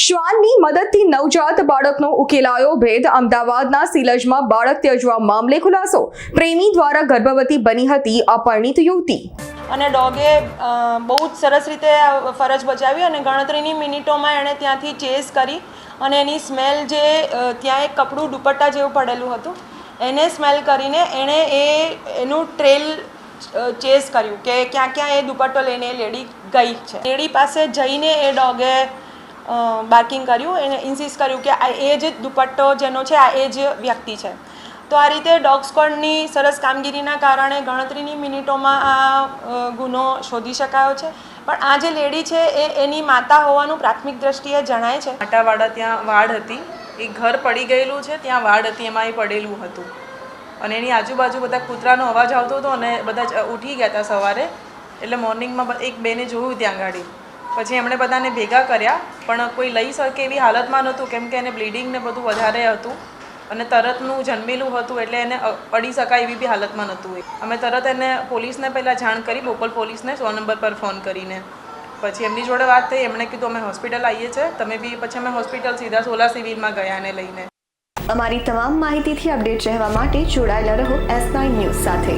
શ્વાનની મદદથી નવજાત બાળકનો ઉકેલાયો ભેદ અમદાવાદના સિલજમાં બાળક ત્યજવા મામલે ખુલાસો. પ્રેમી દ્વારા ગર્ભવતી બની હતી અપરિણિત યુવતી. અને ડોગે બહુ જ સરસ રીતે ફરજ બજાવી અને ગણતરીની મિનિટોમાં એણે ત્યાંથી ચેસ કરી અને એની સ્મેલ જે ત્યાં એક કપડું દુપટ્ટા જેવું પડેલું હતું, એને સ્મેલ કરીને એણે એ, એનું ટ્રેલ ચેસ કર્યું કે ક્યાં ક્યાં એ દુપટ્ટો લઈને લેડી ગઈ છે. લેડી પાસે જઈને એ ડોગે બાર્કિંગ કર્યું. એને ઇન્સિસ કર્યું કે આ એ જ દુપટ્ટો જેનો છે, આ એ જ વ્યક્તિ છે. તો આ રીતે ડોગ સ્કોડની સરસ કામગીરીના કારણે ગણતરીની મિનિટોમાં આ ગુનો શોધી શકાયો છે. પણ આ જે લેડી છે, એ એની માતા હોવાનું પ્રાથમિક દ્રષ્ટિએ જણાય છે. આટાવાડા ત્યાં વાડ હતી. એ ઘર પડી ગયેલું છે, ત્યાં વાડ હતી, એમાં એ પડેલું હતું. અને એની આજુબાજુ બધા કૂતરાનો અવાજ આવતો હતો અને બધા ઉઠી ગયા હતા સવારે. એટલે મોર્નિંગમાં એક બેને જોયું ત્યાં ગાડી. પછી એમણે બધાને ભેગા કર્યા. પણ કોઈ લઈ શકે એવી હાલતમાં નહોતું, કેમ કે એને બ્લીડિંગ ને બધું વધારે હતું અને તરતનું જન્મેલું હતું એટલે એને અડી શકાય એવી બી હાલતમાં નહોતું અમે તરત એને પોલીસને પહેલાં જાણ કરી બોપલ પોલીસને સો નંબર પર ફોન કરીને. પછી એમની જોડે વાત થઈ, એમણે કીધું, અમે હોસ્પિટલ આવીએ છીએ, તમે બી પછી અમે હોસ્પિટલ સીધા સોલા સિવિલમાં ગયા ને લઈને. અમારી તમામ માહિતીથી અપડેટ રહેવા માટે જોડાયેલા રહો એસ નાઇન ન્યૂઝ સાથે.